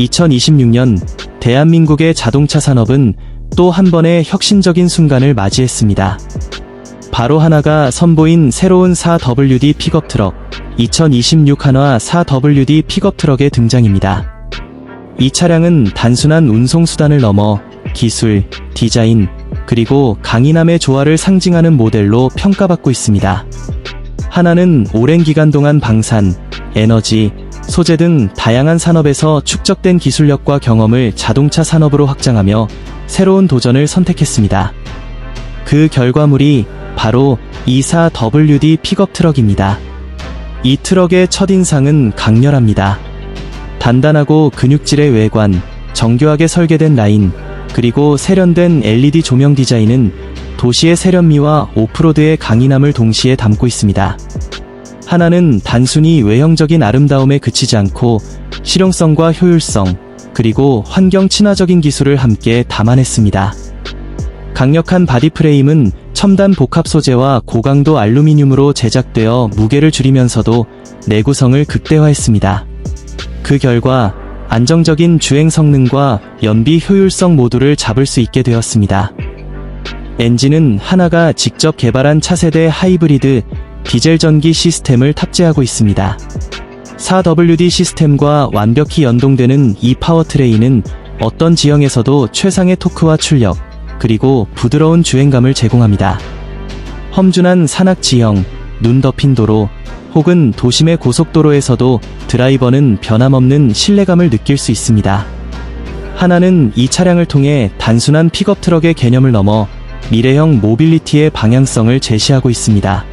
2026년 대한민국의 자동차 산업은 또 한 번의 혁신적인 순간을 맞이했습니다. 바로 하나가 선보인 새로운 4WD 픽업 트럭 2026 한화 4WD 픽업 트럭의 등장입니다. 이 차량은 단순한 운송수단을 넘어 기술, 디자인, 그리고 강인함의 조화를 상징하는 모델로 평가받고 있습니다. 하나는 오랜 기간 동안 방산, 에너지, 소재 등 다양한 산업에서 축적된 기술력과 경험을 자동차 산업으로 확장하며 새로운 도전을 선택했습니다. 그 결과물이 바로 24WD 픽업 트럭입니다. 이 트럭의 첫인상은 강렬합니다. 단단하고 근육질의 외관, 정교하게 설계된 라인, 그리고 세련된 LED 조명 디자인은 도시의 세련미와 오프로드의 강인함을 동시에 담고 있습니다. 하나는 단순히 외형적인 아름다움에 그치지 않고 실용성과 효율성, 그리고 환경 친화적인 기술을 함께 담아냈습니다. 강력한 바디 프레임은 첨단 복합 소재와 고강도 알루미늄으로 제작되어 무게를 줄이면서도 내구성을 극대화했습니다. 그 결과 안정적인 주행 성능과 연비 효율성 모두를 잡을 수 있게 되었습니다. 엔진은 하나가 직접 개발한 차세대 하이브리드 디젤 전기 시스템을 탑재하고 있습니다. 4WD 시스템과 완벽히 연동되는 이 파워트레인은 어떤 지형에서도 최상의 토크와 출력, 그리고 부드러운 주행감을 제공합니다. 험준한 산악 지형, 눈 덮인 도로, 혹은 도심의 고속도로에서도 드라이버는 변함없는 신뢰감을 느낄 수 있습니다. 하나는 이 차량을 통해 단순한 픽업 트럭의 개념을 넘어 미래형 모빌리티의 방향성을 제시하고 있습니다.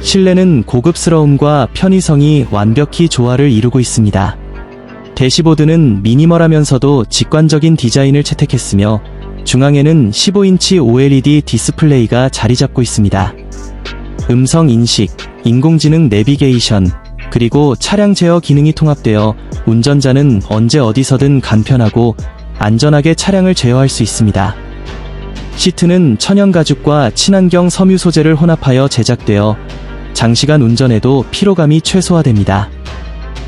실내는 고급스러움과 편의성이 완벽히 조화를 이루고 있습니다. 대시보드는 미니멀하면서도 직관적인 디자인을 채택했으며 중앙에는 15인치 OLED 디스플레이가 자리 잡고 있습니다. 음성 인식, 인공지능 내비게이션, 그리고 차량 제어 기능이 통합되어 운전자는 언제 어디서든 간편하고 안전하게 차량을 제어할 수 있습니다. 시트는 천연 가죽과 친환경 섬유 소재를 혼합하여 제작되어 장시간 운전에도 피로감이 최소화됩니다.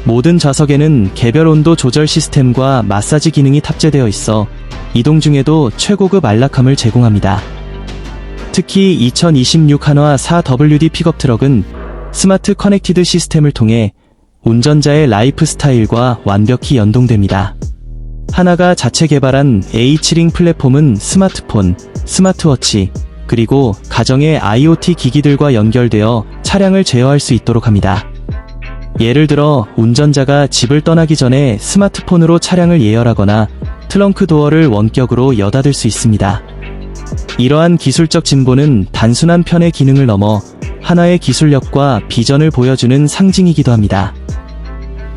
모든 좌석에는 개별 온도 조절 시스템과 마사지 기능이 탑재되어 있어 이동 중에도 최고급 안락함을 제공합니다. 특히 2026 한화 4WD 픽업 트럭은 스마트 커넥티드 시스템을 통해 운전자의 라이프 스타일과 완벽히 연동됩니다. 하나가 자체 개발한 A7링 플랫폼은 스마트폰, 스마트워치, 그리고 가정의 IoT 기기들과 연결되어 차량을 제어할 수 있도록 합니다. 예를 들어 운전자가 집을 떠나기 전에 스마트폰으로 차량을 예열하거나 트렁크 도어를 원격으로 여닫을 수 있습니다. 이러한 기술적 진보는 단순한 편의 기능을 넘어 하나의 기술력과 비전을 보여주는 상징이기도 합니다.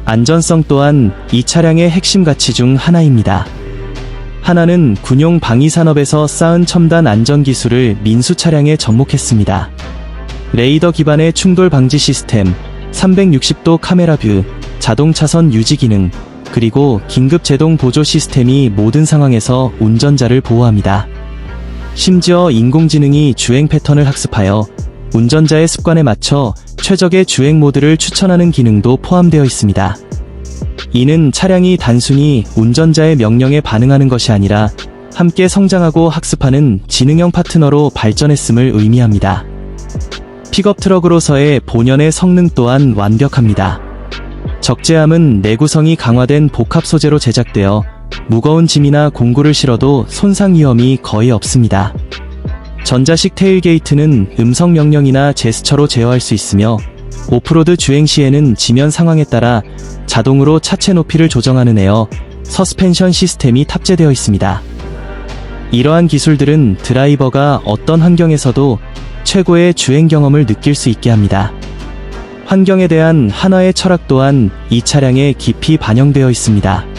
안전성 또한 이 차량의 핵심 가치 중 하나입니다. 하나는 군용 방위 산업에서 쌓은 첨단 안전 기술을 민수 차량에 접목했습니다. 레이더 기반의 충돌 방지 시스템, 360도 카메라 뷰, 자동 차선 유지 기능, 그리고 긴급 제동 보조 시스템이 모든 상황에서 운전자를 보호합니다. 심지어 인공지능이 주행 패턴을 학습하여 운전자의 습관에 맞춰 최적의 주행 모드를 추천하는 기능도 포함되어 있습니다. 이는 차량이 단순히 운전자의 명령에 반응하는 것이 아니라 함께 성장하고 학습하는 지능형 파트너로 발전했음을 의미합니다. 픽업 트럭으로서의 본연의 성능 또한 완벽합니다. 적재함은 내구성이 강화된 복합 소재로 제작되어 무거운 짐이나 공구를 실어도 손상 위험이 거의 없습니다. 전자식 테일게이트는 음성 명령이나 제스처로 제어할 수 있으며 오프로드 주행 시에는 지면 상황에 따라 자동으로 차체 높이를 조정하는 에어 서스펜션 시스템이 탑재되어 있습니다. 이러한 기술들은 드라이버가 어떤 환경에서도 최고의 주행 경험을 느낄 수 있게 합니다. 환경에 대한 한화의 철학 또한 이 차량에 깊이 반영되어 있습니다.